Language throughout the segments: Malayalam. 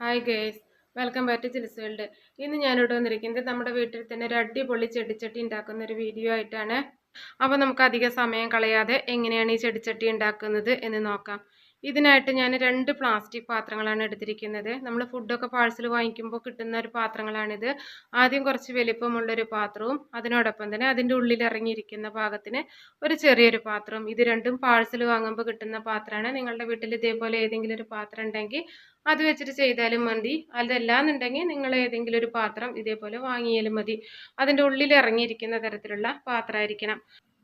Hi guys welcome back to chills world ഇന്ന് ഞാനിവിടെ വന്നിരിക്കുന്നത് നമ്മുടെ വീട്ടിൽ തന്നെ ഒരു അടിപൊളി ചെടിച്ചട്ടി ഉണ്ടാക്കുന്ന ഒരു വീഡിയോ ആയിട്ടാണ്. അപ്പോൾ നമുക്ക് അധിക സമയം കളയാതെ എങ്ങനെയാണ് ഈ ചെടിച്ചട്ടി ഉണ്ടാക്കുന്നത് എന്ന് നോക്കാം. ഇതിനായിട്ട് ഞാൻ രണ്ട് പ്ലാസ്റ്റിക് പാത്രങ്ങളാണ് എടുത്തിരിക്കുന്നത്. നമ്മൾ ഫുഡൊക്കെ പാഴ്സൽ വാങ്ങിക്കുമ്പോൾ കിട്ടുന്ന ഒരു പാത്രങ്ങളാണിത്. ആദ്യം കുറച്ച് വലിപ്പമുള്ളൊരു പാത്രവും അതിനോടൊപ്പം തന്നെ അതിന്റെ ഉള്ളിൽ ഇറങ്ങിയിരിക്കുന്ന ഭാഗത്തിന് ഒരു ചെറിയൊരു പാത്രവും. ഇത് രണ്ടും പാഴ്സൽ വാങ്ങുമ്പോൾ കിട്ടുന്ന പാത്രമാണ്. നിങ്ങളുടെ വീട്ടിൽ ഇതേപോലെ ഏതെങ്കിലും ഒരു പാത്രം ഉണ്ടെങ്കിൽ അത് വെച്ചിട്ട് ചെയ്താലും മതി. അതല്ലാന്നുണ്ടെങ്കിൽ നിങ്ങൾ ഏതെങ്കിലും ഒരു പാത്രം ഇതേപോലെ വാങ്ങിയാലും മതി. അതിന്റെ ഉള്ളിൽ ഇറങ്ങിയിരിക്കുന്ന തരത്തിലുള്ള പാത്രമായിരിക്കണം.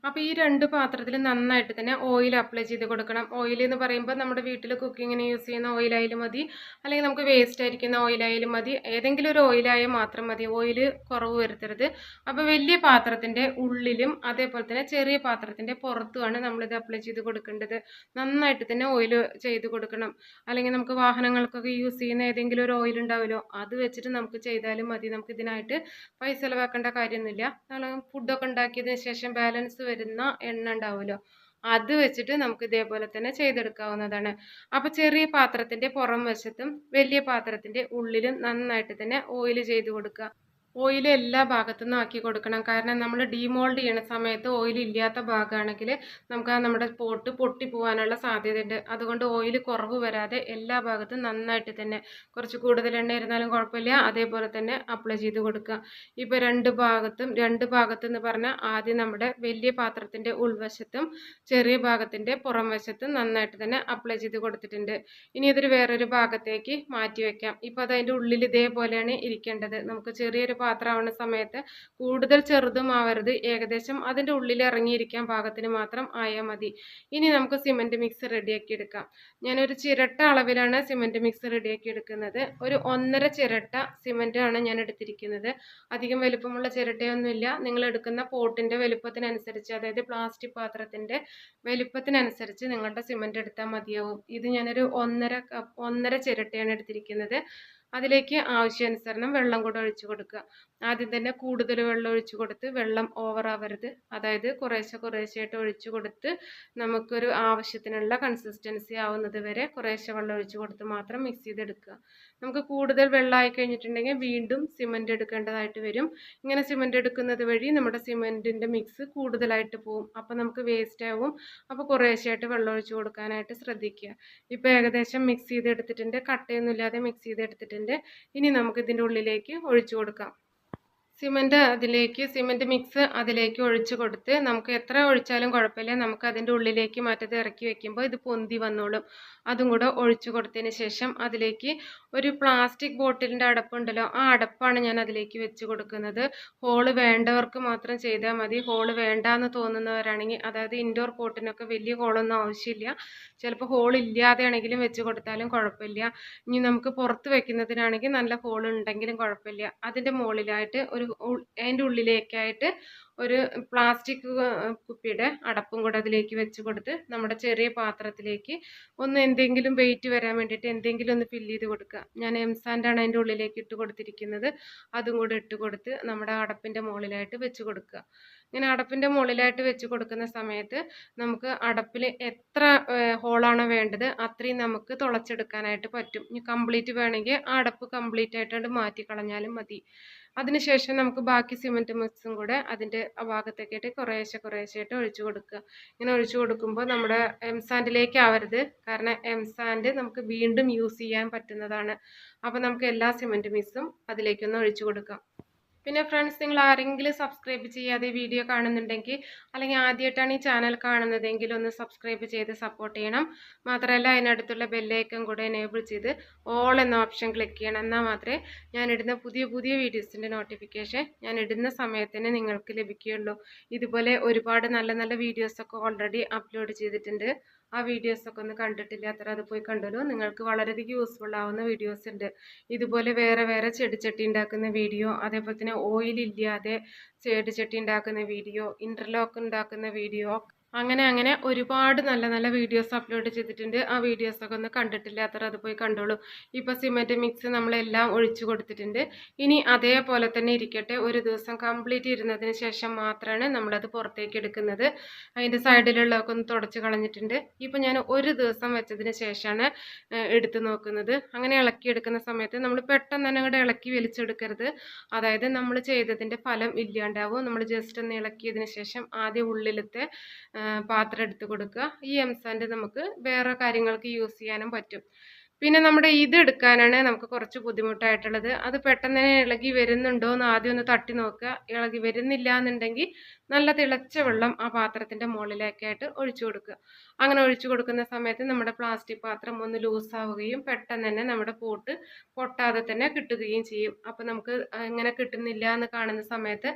അപ്പോൾ ഈ രണ്ട് പാത്രത്തിൽ നന്നായിട്ട് തന്നെ ഓയിൽ അപ്ലൈ ചെയ്ത് കൊടുക്കണം. ഓയിൽ എന്ന് പറയുമ്പോൾ നമ്മുടെ വീട്ടിൽ കുക്കിങ്ങിന് യൂസ് ചെയ്യുന്ന ഓയിലായാലും മതി. അല്ലെങ്കിൽ നമുക്ക് വേസ്റ്റ് ആയിരിക്കുന്ന ഓയിലായാലും മതി. ഏതെങ്കിലും ഒരു ഓയിലായാൽ മാത്രം മതി. ഓയിൽ കുറവ് വരുത്തരുത്. അപ്പോൾ വലിയ പാത്രത്തിന്റെ ഉള്ളിലും അതേപോലെ തന്നെ ചെറിയ പാത്രത്തിന്റെ പുറത്തുമാണ് നമ്മളിത് അപ്ലൈ ചെയ്ത് കൊടുക്കേണ്ടത്. നന്നായിട്ട് തന്നെ ഓയിൽ ചെയ്ത് കൊടുക്കണം. അല്ലെങ്കിൽ നമുക്ക് വാഹനങ്ങൾക്കൊക്കെ യൂസ് ചെയ്യുന്ന ഏതെങ്കിലും ഒരു ഓയിൽ ഉണ്ടാവുമല്ലോ അത് വെച്ചിട്ട് നമുക്ക് ചെയ്താലും മതി. നമുക്ക് ഇതിനായിട്ട് പൈസ ചിലവാക്കേണ്ട കാര്യമൊന്നുമില്ല. ഫുഡൊക്കെ ഉണ്ടാക്കിയതിന് ശേഷം ബാലൻസ് വരുന്ന എണ്ണ ഉണ്ടാവുമല്ലോ? അത് വെച്ചിട്ട് നമുക്ക് ഇതേപോലെ തന്നെ ചെയ്തെടുക്കാവുന്നതാണ്. അപ്പോൾ ചെറിയ പാത്രത്തിന്റെ പുറം വശത്തും വലിയ പാത്രത്തിന്റെ ഉള്ളിലും നന്നായിട്ട് തന്നെ ഓയിൽ ചെയ്ത് കൊടുക്കുക. ഓയിൽ എല്ലാ ഭാഗത്തു നിന്നും ആക്കി കൊടുക്കണം. കാരണം നമ്മൾ ഡീമോൾഡ് ചെയ്യണ സമയത്ത് ഓയിൽ ഇല്ലാത്ത ഭാഗമാണെങ്കിൽ നമുക്ക് ആ നമ്മുടെ പോട്ട് പൊട്ടി പോകാനുള്ള സാധ്യതയുണ്ട്. അതുകൊണ്ട് ഓയിൽ കുറവ് വരാതെ എല്ലാ ഭാഗത്തും നന്നായിട്ട് തന്നെ കുറച്ച് കൂടുതൽ എണ്ണ ഇരുന്നാലും കുഴപ്പമില്ല. അതേപോലെ തന്നെ അപ്ലൈ ചെയ്ത് കൊടുക്കുക. ഇപ്പോൾ രണ്ട് ഭാഗത്തും രണ്ട് ഭാഗത്ത് എന്ന് പറഞ്ഞാൽ ആദ്യം നമ്മുടെ വലിയ പാത്രത്തിന്റെ ഉൾവശത്തും ചെറിയ ഭാഗത്തിന്റെ പുറം വശത്തും നന്നായിട്ട് തന്നെ അപ്ലൈ ചെയ്ത് കൊടുത്തിട്ടുണ്ട്. ഇനി ഇതൊരു വേറൊരു ഭാഗത്തേക്ക് മാറ്റി വയ്ക്കാം ഇപ്പോൾ അത് അതിന്റെ ഉള്ളിൽ ഇതേപോലെയാണ് ഇരിക്കേണ്ടത്. നമുക്ക് ചെറിയൊരു പാത്രമാവുന്ന സമയത്ത് കൂടുതൽ ചെറുതും ആവരുത് ഏകദേശം അതിന്റെ ഉള്ളിൽ ഇറങ്ങിയിരിക്കാൻ പാകത്തിന് മാത്രം ആയാൽ മതി. ഇനി നമുക്ക് സിമന്റ് മിക്സ് റെഡിയാക്കി എടുക്കാം. ഞാനൊരു ചിരട്ട അളവിലാണ് സിമന്റ് മിക്സ് റെഡിയാക്കി എടുക്കുന്നത്. ഒരു ഒന്നര ചിരട്ട സിമന്റ് ആണ് ഞാൻ എടുത്തിരിക്കുന്നത്. അധികം വലുപ്പമുള്ള ചിരട്ടയൊന്നുമില്ല. നിങ്ങൾ എടുക്കുന്ന പോട്ടിന്റെ വലുപ്പത്തിനനുസരിച്ച് അതായത് പ്ലാസ്റ്റിക് പാത്രത്തിന്റെ വലുപ്പത്തിനനുസരിച്ച് നിങ്ങളുടെ സിമന്റ് എടുത്താൽ മതിയാവും. ഇത് ഞാനൊരു ഒന്നര കപ്പ് ഒന്നര ചിരട്ടയാണ് എടുത്തിരിക്കുന്നത്. അതിലേക്ക് ആവശ്യാനുസരണം വെള്ളം കൂടെ ഒഴിച്ചു കൊടുക്കുക. ആദ്യം തന്നെ കൂടുതൽ വെള്ളം ഒഴിച്ചു കൊടുത്ത് വെള്ളം ഓവർ ആവരുത്. അതായത് കുറേശ്ശെ കുറേശ്ശെയായിട്ട് ഒഴിച്ചു കൊടുത്ത് നമുക്കൊരു ആവശ്യത്തിനുള്ള കൺസിസ്റ്റൻസി ആവുന്നത് വരെ കുറേശ്ശെ വെള്ളം ഒഴിച്ചു കൊടുത്ത് മാത്രം മിക്സ് ചെയ്തെടുക്കുക. നമുക്ക് കൂടുതൽ വെള്ളമായി കഴിഞ്ഞിട്ടുണ്ടെങ്കിൽ വീണ്ടും സിമന്റ് എടുക്കേണ്ടതായിട്ട് വരും. ഇങ്ങനെ സിമന്റ് എടുക്കുന്നത് വഴി നമ്മുടെ സിമന്റിന്റെ മിക്സ് കൂടുതലായിട്ട് പോവും. അപ്പോൾ നമുക്ക് വേസ്റ്റ് ആവും. അപ്പോൾ കുറേശ്ശെയായിട്ട് വെള്ളം ഒഴിച്ച് കൊടുക്കാനായിട്ട് ശ്രദ്ധിക്കുക. ഇപ്പോൾ ഏകദേശം മിക്സ് ചെയ്തെടുത്തിട്ടുണ്ട്. കട്ടയൊന്നുമില്ലാതെ മിക്സ് ചെയ്തെടുത്തിട്ടുണ്ട്. ഇനി നമുക്ക് ഇതിന്റെ ഉള്ളിലേക്ക് ഒഴിച്ചു കൊടുക്കാം. സിമന്റ് അതിലേക്ക് സിമന്റ് മിക്സ് അതിലേക്ക് ഒഴിച്ച് കൊടുത്ത് നമുക്ക് എത്ര ഒഴിച്ചാലും കുഴപ്പമില്ല. നമുക്ക് അതിന്റെ ഉള്ളിലേക്ക് മറ്റത് ഇറക്കി വെക്കുമ്പോൾ ഇത് പൊന്തി വന്നോളും. അതും കൂടെ ഒഴിച്ചു കൊടുത്തതിന് ശേഷം അതിലേക്ക് ഒരു പ്ലാസ്റ്റിക് ബോട്ടിലിന്റെ അടപ്പുണ്ടല്ലോ ആ അടപ്പാണ് ഞാൻ അതിലേക്ക് വെച്ച് കൊടുക്കുന്നത്. ഹോൾ വേണ്ടവർക്ക് മാത്രം ചെയ്താൽ മതി. ഹോൾ വേണ്ടാന്ന് തോന്നുന്നവരാണെങ്കിൽ അതായത് ഇൻഡോർ പോട്ടിനൊക്കെ വലിയ ഹോളൊന്നും ആവശ്യമില്ല. ചിലപ്പോൾ ഹോൾ ഇല്ലാതെയാണെങ്കിലും വെച്ച് കൊടുത്താലും കുഴപ്പമില്ല. ഇനി നമുക്ക് പുറത്ത് വെക്കുന്നതിനാണെങ്കിൽ നല്ല ഹോൾ ഉണ്ടെങ്കിലും കുഴപ്പമില്ല. അതിന്റെ മുകളിലായിട്ട് ഒരു അതിന്റെ ഉള്ളിലേക്കായിട്ട് ഒരു പ്ലാസ്റ്റിക് കുപ്പിയുടെ അടപ്പും കൂടെ അതിലേക്ക് വെച്ച് കൊടുത്ത് നമ്മുടെ ചെറിയ പാത്രത്തിലേക്ക് ഒന്ന് എന്തെങ്കിലും വെയിറ്റ് വരാൻ വേണ്ടിയിട്ട് എന്തെങ്കിലും ഒന്ന് ഫില്ല് ചെയ്ത് കൊടുക്കുക. ഞാൻ എംസാൻഡാണ് അതിന്റെ ഉള്ളിലേക്ക് ഇട്ട് കൊടുത്തിരിക്കുന്നത്. അതും കൂടെ ഇട്ട് കൊടുത്ത് നമ്മുടെ അടപ്പിന്റെ മുകളിലായിട്ട് വെച്ച് കൊടുക്കുക. ഇങ്ങനെ അടപ്പിന്റെ മുകളിലായിട്ട് വെച്ച് കൊടുക്കുന്ന സമയത്ത് നമുക്ക് അടപ്പിൽ എത്ര ഹോളാണോ വേണ്ടത് അത്രയും നമുക്ക് തുളച്ചെടുക്കാനായിട്ട് പറ്റും. ഇനി കംപ്ലീറ്റ് വേണമെങ്കിൽ ആ അടപ്പ് കംപ്ലീറ്റ് ആയിട്ടാണ് മാറ്റി കളഞ്ഞാലും മതി. അതിനുശേഷം നമുക്ക് ബാക്കി സിമെന്റ് മിക്സും കൂടെ അതിന്റെ ഭാഗത്തേക്കായിട്ട് കുറേശ്ശെ കുറേശ്ശെയായിട്ട് ഒഴിച്ചു കൊടുക്കുക. ഇങ്ങനെ ഒഴിച്ചു കൊടുക്കുമ്പോൾ നമ്മുടെ എം സാൻഡിലേക്ക് ആവരുത്. കാരണം എം സാൻഡ് നമുക്ക് വീണ്ടും യൂസ് ചെയ്യാൻ പറ്റുന്നതാണ്. അപ്പോൾ നമുക്ക് എല്ലാ സിമെന്റ് മിക്സും അതിലേക്കൊന്ന് ഒഴിച്ചു കൊടുക്കാം. പിന്നെ ഫ്രണ്ട്സ് നിങ്ങൾ ആരെങ്കിലും സബ്സ്ക്രൈബ് ചെയ്യാതെ വീഡിയോ കാണുന്നുണ്ടെങ്കിൽ അല്ലെങ്കിൽ ആദ്യമായിട്ടാണ് ഈ ചാനൽ കാണുന്നതെങ്കിൽ ഒന്ന് സബ്സ്ക്രൈബ് ചെയ്ത് സപ്പോർട്ട് ചെയ്യണം. മാത്രമല്ല അതിനടുത്തുള്ള ബെല്ലൈക്കൺ കൂടെ എനേബിൾ ചെയ്ത് ഓൾ എന്ന ഓപ്ഷൻ ക്ലിക്ക് ചെയ്യണം. എന്നാൽ മാത്രമേ ഞാൻ ഇടുന്ന പുതിയ പുതിയ വീഡിയോസിന്റെ നോട്ടിഫിക്കേഷൻ ഞാൻ ഇടുന്ന സമയത്തിന് നിങ്ങൾക്ക് ലഭിക്കുകയുള്ളൂ. ഇതുപോലെ ഒരുപാട് നല്ല നല്ല വീഡിയോസൊക്കെ ഓൾറെഡി അപ്ലോഡ് ചെയ്തിട്ടുണ്ട്. ആ വീഡിയോസൊക്കെ ഒന്ന് കണ്ടിട്ടില്ലാത്തവർ അത് പോയി കണ്ടല്ലോ നിങ്ങൾക്ക് വളരെയധികം യൂസ്ഫുൾ ആവുന്ന വീഡിയോസ് ഉണ്ട്. ഇതുപോലെ വേറെ വേറെ ചെടിച്ചട്ടി ഉണ്ടാക്കുന്ന വീഡിയോ അതേപോലെ തന്നെ ഓയിൽ ഇല്ലാതെ ചെടിച്ചട്ടി ഉണ്ടാക്കുന്ന വീഡിയോ ഇന്റർലോക്ക് ഉണ്ടാക്കുന്ന വീഡിയോ അങ്ങനെ അങ്ങനെ ഒരുപാട് നല്ല നല്ല വീഡിയോസ് അപ്ലോഡ് ചെയ്തിട്ടുണ്ട്. ആ വീഡിയോസൊക്കെ ഒന്ന് കണ്ടിട്ടില്ലാത്തവർ അത് പോയി കണ്ടോളൂ. ഇപ്പോൾ സിമെന്റ് മിക്സ് നമ്മളെല്ലാം ഒഴിച്ചു കൊടുത്തിട്ടുണ്ട്. ഇനി അതേപോലെ തന്നെ ഇരിക്കട്ടെ. ഒരു ദിവസം കംപ്ലീറ്റ് ഇരുന്നതിന് ശേഷം മാത്രമാണ് നമ്മളത് പുറത്തേക്ക് എടുക്കുന്നത്. അതിന്റെ സൈഡിലുള്ളതൊക്കെ ഒന്ന് തുടച്ച് കളഞ്ഞിട്ടുണ്ട്. ഇപ്പോൾ ഞാൻ ഒരു ദിവസം വെച്ചതിന് ശേഷമാണ് എടുത്തു നോക്കുന്നത്. അങ്ങനെ ഇളക്കി എടുക്കുന്ന സമയത്ത് നമ്മൾ പെട്ടെന്ന് തന്നെ കൂടെ ഇളക്കി വലിച്ചെടുക്കരുത്. അതായത് നമ്മൾ ചെയ്തതിന്റെ ഫലം ഇല്ലാണ്ടാവും. നമ്മൾ ജസ്റ്റ് ഒന്ന് ഇളക്കിയതിന് ശേഷം ആദ്യം ഉള്ളിലത്തെ പാത്രം എടുത്ത് കൊടുക്കുക. ഈ എംസാൻഡ് നമുക്ക് വേറെ കാര്യങ്ങൾക്ക് യൂസ് ചെയ്യാനും പറ്റും. പിന്നെ നമ്മുടെ ഇത് എടുക്കാനാണ് നമുക്ക് കുറച്ച് ബുദ്ധിമുട്ടായിട്ടുള്ളത്. അത് പെട്ടെന്ന് തന്നെ ഇളകി വരുന്നുണ്ടോ എന്ന് ആദ്യം ഒന്ന് തട്ടി നോക്കുക. ഇളകി വരുന്നില്ല എന്നുണ്ടെങ്കിൽ നല്ല തിളച്ച വെള്ളം ആ പാത്രത്തിന്റെ മുകളിലേക്കായിട്ട് ഒഴിച്ചു കൊടുക്കുക. അങ്ങനെ ഒഴിച്ചു കൊടുക്കുന്ന സമയത്ത് നമ്മുടെ പ്ലാസ്റ്റിക് പാത്രം ഒന്ന് ലൂസാവുകയും പെട്ടെന്ന് തന്നെ നമ്മുടെ പോട്ട് പൊട്ടാതെ തന്നെ കിട്ടുകയും ചെയ്യും. അപ്പോൾ നമുക്ക് ഇങ്ങനെ കിട്ടുന്നില്ല എന്ന് കാണുന്ന സമയത്ത്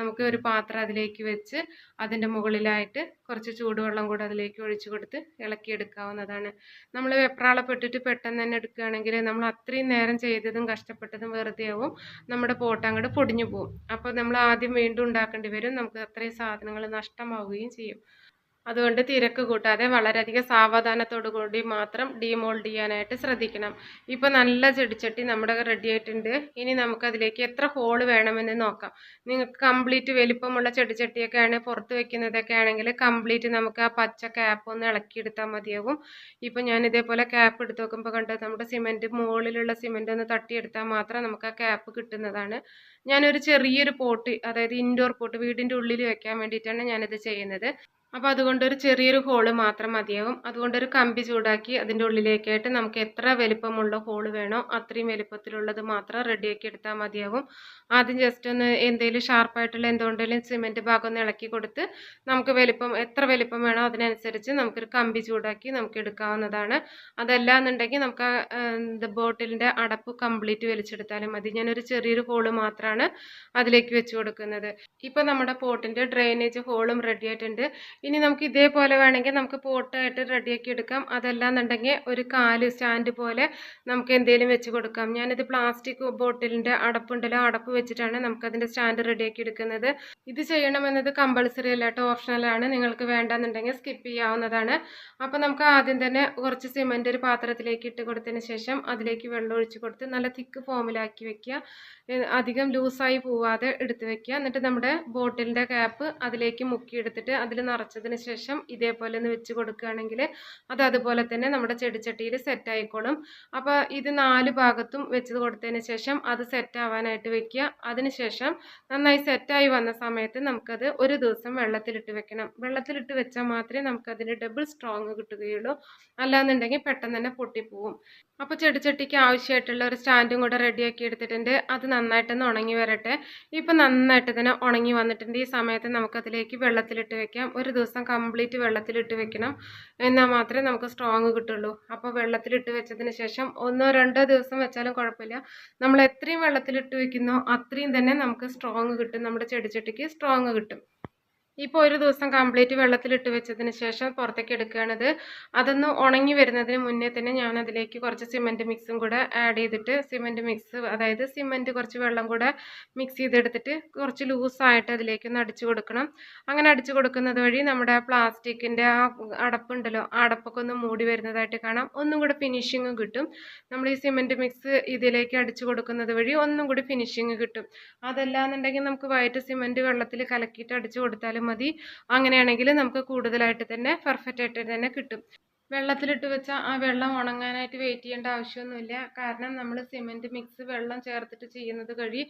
നമുക്ക് ഒരു പാത്രം അതിലേക്ക് വെച്ച് അതിന്റെ മുകളിലായിട്ട് കുറച്ച് ചൂടുവെള്ളം കൂടെ അതിലേക്ക് ഒഴിച്ചു കൊടുത്ത് ഇളക്കിയെടുക്കാവുന്നതാണ്. നമ്മൾ വെപ്രാളപ്പെട്ടിട്ട് പെട്ടെന്ന് തന്നെ എടുക്കുകയാണെങ്കിൽ നമ്മൾ അത്രയും നേരം ചെയ്തതും കഷ്ടപ്പെട്ടതും വെറുതെ ആവും. നമ്മുടെ പോട്ട് അങ്ങോട്ട് പൊടിഞ്ഞു പോകും അപ്പോൾ നമ്മൾ ആദ്യം വീണ്ടും ഉണ്ടാക്കേണ്ടി വരും. നമുക്ക് അത്രയും സാധനങ്ങൾ നഷ്ടമാവുകയും ചെയ്യും. അതുകൊണ്ട് തിരക്ക് കൂട്ടാതെ വളരെയധികം സാവധാനത്തോടു കൂടി മാത്രം ഡീമോൾഡ് ചെയ്യാനായിട്ട് ശ്രദ്ധിക്കണം. ഇപ്പോൾ നല്ല ചെടിച്ചട്ടി നമ്മുടെ റെഡി ആയിട്ടുണ്ട്. ഇനി നമുക്കതിലേക്ക് എത്ര ഹോൾ വേണമെന്ന് നോക്കാം. നിങ്ങൾക്ക് കംപ്ലീറ്റ് വലിപ്പമുള്ള ചെടിച്ചട്ടിയൊക്കെയാണ് പുറത്ത് വെക്കുന്നതൊക്കെ ആണെങ്കിൽ കംപ്ലീറ്റ് നമുക്ക് ആ പച്ച ക്യാപ്പ് ഒന്ന് ഇളക്കിയെടുത്താൽ മതിയാകും ഇപ്പോൾ ഞാൻ ഇതേപോലെ ക്യാപ്പ് എടുത്ത് നോക്കുമ്പോൾ കണ്ടത് നമ്മുടെ സിമെന്റ് മുകളിലുള്ള സിമെന്റ് ഒന്ന് തട്ടിയെടുത്താൽ മാത്രം നമുക്ക് ആ ക്യാപ്പ് കിട്ടുന്നതാണ്. ഞാനൊരു ചെറിയൊരു പോട്ട് അതായത് ഇൻഡോർ പോട്ട് വീടിന്റെ ഉള്ളിൽ വെക്കാൻ വേണ്ടിയിട്ടാണ് ഞാനിത് ചെയ്യുന്നത്. അപ്പോൾ അതുകൊണ്ട് ഒരു ചെറിയൊരു ഹോൾ മാത്രം മതിയാകും അതുകൊണ്ട് ഒരു കമ്പി ചൂടാക്കി അതിന്റെ ഉള്ളിലേക്കായിട്ട് നമുക്ക് എത്ര വലിപ്പമുള്ള ഹോൾ വേണോ അത്രയും വലിപ്പത്തിലുള്ളത് മാത്രം റെഡിയാക്കി എടുത്താൽ മതിയാകും ആദ്യം ജസ്റ്റ് ഒന്ന് എന്തെങ്കിലും ഷാർപ്പായിട്ടുള്ള എന്തുകൊണ്ടെങ്കിലും സിമെന്റ് ഭാഗം ഒന്ന് ഇളക്കി കൊടുത്ത് നമുക്ക് വലിപ്പം എത്ര വലിപ്പം വേണോ അതിനനുസരിച്ച് നമുക്കൊരു കമ്പി ചൂടാക്കി നമുക്ക് എടുക്കാവുന്നതാണ്. അതല്ല എന്നുണ്ടെങ്കിൽ നമുക്ക് ബോട്ടിലിന്റെ അടപ്പ് കംപ്ലീറ്റ് വലിച്ചെടുത്താലും മതി. ഞാനൊരു ചെറിയൊരു ഹോൾ മാത്രമാണ് അതിലേക്ക് വെച്ച് കൊടുക്കുന്നത്. ഇപ്പോൾ നമ്മുടെ പോട്ടിന്റെ ഡ്രെയിനേജ് ഹോളും റെഡി ആയിട്ടുണ്ട്. ഇനി നമുക്ക് ഇതേപോലെ വേണമെങ്കിൽ നമുക്ക് പോട്ടായിട്ട് റെഡിയാക്കി എടുക്കാം. അതല്ലാന്നുണ്ടെങ്കിൽ ഒരു കാൽ സ്റ്റാൻഡ് പോലെ നമുക്ക് എന്തെങ്കിലും വെച്ച് കൊടുക്കാം. ഞാനിത് പ്ലാസ്റ്റിക് ബോട്ടിലിന്റെ അടപ്പുണ്ടല്ലോ അടപ്പ് വെച്ചിട്ടാണ് നമുക്കതിന്റെ സ്റ്റാൻഡ് റെഡിയാക്കി എടുക്കുന്നത്. ഇത് ചെയ്യണമെന്നത് കമ്പൾസറി അല്ല കേട്ടോ ഓപ്ഷണലാണ് നിങ്ങൾക്ക് വേണ്ടെന്നുണ്ടെങ്കിൽ സ്കിപ്പ് ചെയ്യാവുന്നതാണ്. അപ്പോൾ നമുക്ക് ആദ്യം തന്നെ കുറച്ച് സിമെന്റ് ഒരു പാത്രത്തിലേക്ക് ഇട്ട് കൊടുത്തതിന് ശേഷം അതിലേക്ക് വെള്ളം ഒഴിച്ച് കൊടുത്ത് നല്ല തിക്ക് ഫോമിലാക്കി വെക്കുക. അധികം ലൂസായി പോവാതെ എടുത്ത് വെക്കുക. എന്നിട്ട് നമ്മുടെ ബോട്ടിലിന്റെ ക്യാപ്പ് അതിലേക്ക് മുക്കിയെടുത്തിട്ട് അതിൽ നിറച്ചതിന് ശേഷം ഇതേപോലെ ഒന്ന് വെച്ച് കൊടുക്കുകയാണെങ്കിൽ അത് അതുപോലെ തന്നെ നമ്മുടെ ചെടിച്ചട്ടിയിൽ സെറ്റ് ആയിക്കോളും. അപ്പോൾ ഇത് നാല് ഭാഗത്തും വെച്ച് കൊടുത്തതിന് ശേഷം അത് സെറ്റ് ആവാനായിട്ട് വെക്കുക. അതിനുശേഷം നന്നായി സെറ്റായി വന്ന സമയത്ത് നമുക്കത് ഒരു ദിവസം വെള്ളത്തിലിട്ട് വെക്കണം. വെള്ളത്തിലിട്ട് വെച്ചാൽ മാത്രമേ നമുക്കതിന് ഡബിൾ സ്ട്രോങ് കിട്ടുകയുള്ളൂ. അല്ലാന്നുണ്ടെങ്കിൽ പെട്ടെന്ന് തന്നെ പൊട്ടിപ്പോവും. അപ്പോൾ ചെടിച്ചട്ടിക്ക് ആവശ്യമായിട്ടുള്ള ഒരു സ്റ്റാൻഡും കൂടെ റെഡിയാക്കി എടുത്തിട്ടുണ്ട്. അത് നന്നായിട്ടൊന്ന് ഉണങ്ങി വരട്ടെ. ഇപ്പം നന്നായിട്ട് തന്നെ ഉണങ്ങി വന്നിട്ടുണ്ട്. ഈ സമയത്ത് നമുക്കതിലേക്ക് വെള്ളത്തിലിട്ട് വെക്കാം. ഒരു ദിവസം കംപ്ലീറ്റ് വെള്ളത്തിലിട്ട് വെക്കണം. എന്നാൽ മാത്രമേ നമുക്ക് സ്ട്രോങ് കിട്ടുള്ളൂ. അപ്പോൾ വെള്ളത്തിലിട്ട് വെച്ചതിന് ശേഷം ഒന്നോ രണ്ടോ ദിവസം വെച്ചാലും കുഴപ്പമില്ല. നമ്മൾ എത്രയും വെള്ളത്തിലിട്ട് വെക്കുന്നോ അത്രയും തന്നെ നമുക്ക് സ്ട്രോങ് കിട്ടും. നമ്മുടെ ചെടിച്ചട്ടിക്ക് സ്ട്രോങ് കിട്ടും. ഇപ്പോൾ ഒരു ദിവസം കംപ്ലീറ്റ് വെള്ളത്തിലിട്ട് വെച്ചതിന് ശേഷം പുറത്തേക്ക് എടുക്കുകയാണത്. അതൊന്ന് ഉണങ്ങി വരുന്നതിന് മുന്നേ തന്നെ ഞാൻ അതിലേക്ക് കുറച്ച് സിമെന്റ് മിക്സും കൂടെ ആഡ് ചെയ്തിട്ട് സിമെന്റ് മിക്സ് അതായത് സിമെന്റ് കുറച്ച് വെള്ളം കൂടെ മിക്സ് ചെയ്തെടുത്തിട്ട് കുറച്ച് ലൂസായിട്ട് അതിലേക്കൊന്ന് അടിച്ചു കൊടുക്കണം. അങ്ങനെ അടിച്ചു കൊടുക്കുന്നത് വഴി നമ്മുടെ പ്ലാസ്റ്റിക്കിന്റെ ആ അടപ്പുണ്ടല്ലോ ആ അടപ്പൊക്കെ ഒന്ന് മൂടി വരുന്നതായിട്ട് കാണാം. ഒന്നും കൂടെ ഫിനിഷിങ് കിട്ടും. നമ്മൾ ഈ സിമെന്റ് മിക്സ് ഇതിലേക്ക് അടിച്ചു കൊടുക്കുന്നത് വഴി ഒന്നും കൂടി ഫിനിഷിങ് കിട്ടും. അതല്ലാന്നുണ്ടെങ്കിൽ നമുക്ക് വൈറ്റ് സിമെന്റ് വെള്ളത്തിൽ കലക്കിയിട്ട് അടിച്ചു കൊടുത്താലും മതി. അങ്ങനെയാണെങ്കിൽ നമുക്ക് കൂടുതലായിട്ട് തന്നെ പെർഫെക്റ്റ് ആയിട്ട് തന്നെ കിട്ടും. വെള്ളത്തിലിട്ട് വെച്ചാൽ ആ വെള്ളം ഉണങ്ങാനായിട്ട് വെയിറ്റ് ചെയ്യേണ്ട ആവശ്യമൊന്നുമില്ല. കാരണം നമ്മൾ സിമെന്റ് മിക്സ് വെള്ളം ചേർത്തിട്ട് ചെയ്യുന്നത് വഴി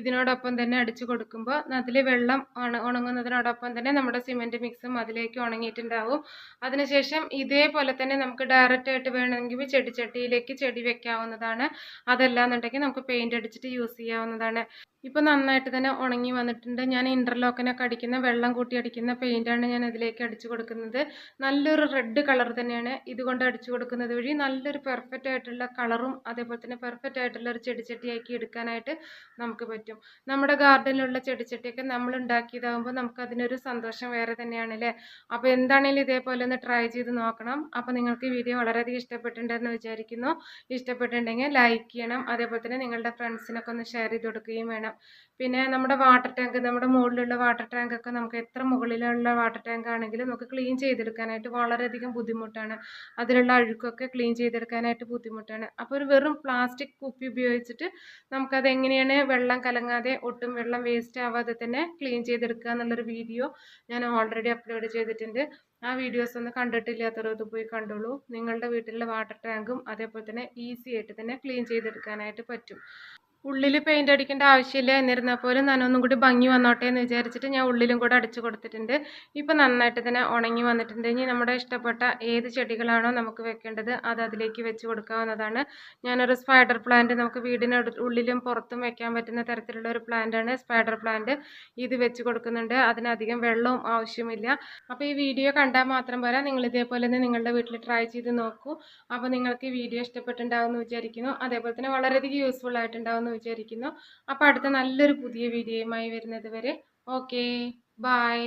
ഇതിനോടൊപ്പം തന്നെ അടിച്ചു കൊടുക്കുമ്പോൾ അതിൽ വെള്ളം ഉണ ഉണങ്ങുന്നതിനോടൊപ്പം തന്നെ നമ്മുടെ സിമെന്റ് മിക്സും അതിലേക്ക് ഉണങ്ങിയിട്ടുണ്ടാവും. അതിനുശേഷം ഇതേപോലെ തന്നെ നമുക്ക് ഡയറക്റ്റ് ആയിട്ട് വേണമെങ്കിൽ ചെടിച്ചട്ടിയിലേക്ക് ചെടി വെക്കാവുന്നതാണ്. അതല്ല എന്നുണ്ടെങ്കിൽ നമുക്ക് പെയിന്റ് അടിച്ചിട്ട് യൂസ് ചെയ്യാവുന്നതാണ്. ഇപ്പോൾ നന്നായിട്ട് തന്നെ ഉണങ്ങി വന്നിട്ടുണ്ട്. ഞാൻ ഇന്റർലോക്കിനൊക്കെ അടിക്കുന്ന വെള്ളം കൂട്ടി അടിക്കുന്ന പെയിന്റാണ് ഞാൻ അതിലേക്ക് അടിച്ചു കൊടുക്കുന്നത്. നല്ലൊരു റെഡ് കളർ തന്നെയാണ് ഇതുകൊണ്ട് അടിച്ചു കൊടുക്കുന്നത് വഴി. നല്ലൊരു പെർഫെക്റ്റ് ആയിട്ടുള്ള കളറും അതേപോലെ തന്നെ പെർഫെക്റ്റ് ആയിട്ടുള്ള ഒരു ചെടിച്ചട്ടിയാക്കി എടുക്കാനായിട്ട് നമുക്ക് പറ്റും. നമ്മുടെ ഗാർഡനിലുള്ള ചെടിച്ചട്ടിയൊക്കെ നമ്മൾ ഉണ്ടാക്കിയതാകുമ്പോൾ നമുക്ക് അതിനൊരു സന്തോഷം വേറെ തന്നെയാണ് അല്ലേ? അപ്പോൾ എന്താണെങ്കിലും ഇതേപോലെ ഒന്ന് ട്രൈ ചെയ്ത് നോക്കണം. അപ്പോൾ നിങ്ങൾക്ക് ഈ വീഡിയോ വളരെയധികം ഇഷ്ടപ്പെട്ടിട്ടുണ്ടെന്ന് വിചാരിക്കുന്നു. ഇഷ്ടപ്പെട്ടിട്ടുണ്ടെങ്കിൽ ലൈക്ക് ചെയ്യണം. അതേപോലെ തന്നെ നിങ്ങളുടെ ഫ്രണ്ട്സിനൊക്കെ ഒന്ന് ഷെയർ ചെയ്ത് കൊടുക്കുകയും വേണം. ചെയ്യാം. പിന്നെ നമ്മുടെ വാട്ടർ ടാങ്ക് നമ്മുടെ മുകളിലുള്ള വാട്ടർ ടാങ്ക് ഒക്കെ നമുക്ക് എത്ര മുകളിലുള്ള വാട്ടർ ടാങ്ക് ആണെങ്കിലും നമുക്ക് ക്ലീൻ ചെയ്തെടുക്കാനായിട്ട് വളരെയധികം ബുദ്ധിമുട്ടാണ്. അതിലുള്ള അഴുക്കൊക്കെ ക്ലീൻ ചെയ്തെടുക്കാനായിട്ട് ബുദ്ധിമുട്ടാണ്. അപ്പോൾ ഒരു വെറും പ്ലാസ്റ്റിക് കുപ്പി ഉപയോഗിച്ചിട്ട് നമുക്കത് എങ്ങനെയാണ് വെള്ളം കലങ്ങാതെ ഒട്ടും വെള്ളം വേസ്റ്റ് ആവാതെ തന്നെ ക്ലീൻ ചെയ്തെടുക്കുക എന്നുള്ളൊരു വീഡിയോ ഞാൻ ഓൾറെഡി അപ്ലോഡ് ചെയ്തിട്ടുണ്ട്. ആ വീഡിയോസ് ഒന്ന് കണ്ടിട്ടില്ലാത്തവർ അത് പോയി കണ്ടോളൂ. നിങ്ങളുടെ വീട്ടിലെ വാട്ടർ ടാങ്കും അതേപോലെ തന്നെ ഈസി ആയിട്ട് തന്നെ ക്ലീൻ ചെയ്തെടുക്കാനായിട്ട് പറ്റും. ഉള്ളിൽ പെയിന്റ് അടിക്കേണ്ട ആവശ്യമില്ല എന്നിരുന്നാൽ പോലും ഒന്നും കൂടി ഭംഗി വന്നോട്ടെ എന്ന് വിചാരിച്ചിട്ട് ഞാൻ ഉള്ളിലും കൂടെ അടിച്ചു കൊടുത്തിട്ടുണ്ട്. ഇപ്പം നന്നായിട്ട് തന്നെ ഉണങ്ങി വന്നിട്ടുണ്ട്. ഇനി നമ്മുടെ ഇഷ്ടപ്പെട്ട ഏത് ചെടികളാണോ നമുക്ക് വെക്കേണ്ടത് അത് അതിലേക്ക് വെച്ച് കൊടുക്കാവുന്നതാണ്. ഞാനൊരു സ്പൈഡർ പ്ലാന്റ് നമുക്ക് വീടിന് ഉള്ളിലും പുറത്തും വെക്കാൻ പറ്റുന്ന തരത്തിലുള്ള ഒരു പ്ലാന്റാണ് സ്പൈഡർ പ്ലാന്റ് ഇത് വെച്ച് കൊടുക്കുന്നുണ്ട്. അതിനധികം വെള്ളവും ആവശ്യമില്ല. അപ്പോൾ ഈ വീഡിയോ കണ്ടാൽ മാത്രം പോരാ. നിങ്ങൾ ഇതേപോലെ തന്നെ നിങ്ങളുടെ വീട്ടിൽ ട്രൈ ചെയ്ത് നോക്കൂ. അപ്പോൾ നിങ്ങൾക്ക് ഈ വീഡിയോ ഇഷ്ടപ്പെട്ടുണ്ടാവും എന്ന് വിചാരിക്കുന്നു. അതേപോലെ തന്നെ വളരെയധികം യൂസ്ഫുൾ ആയിട്ടുണ്ടാവും വിചാരിക്കുന്നു. അപ്പോൾ അടുത്ത നല്ലൊരു പുതിയ വീഡിയോയുമായി വരുന്നത് വരെ. Okay bye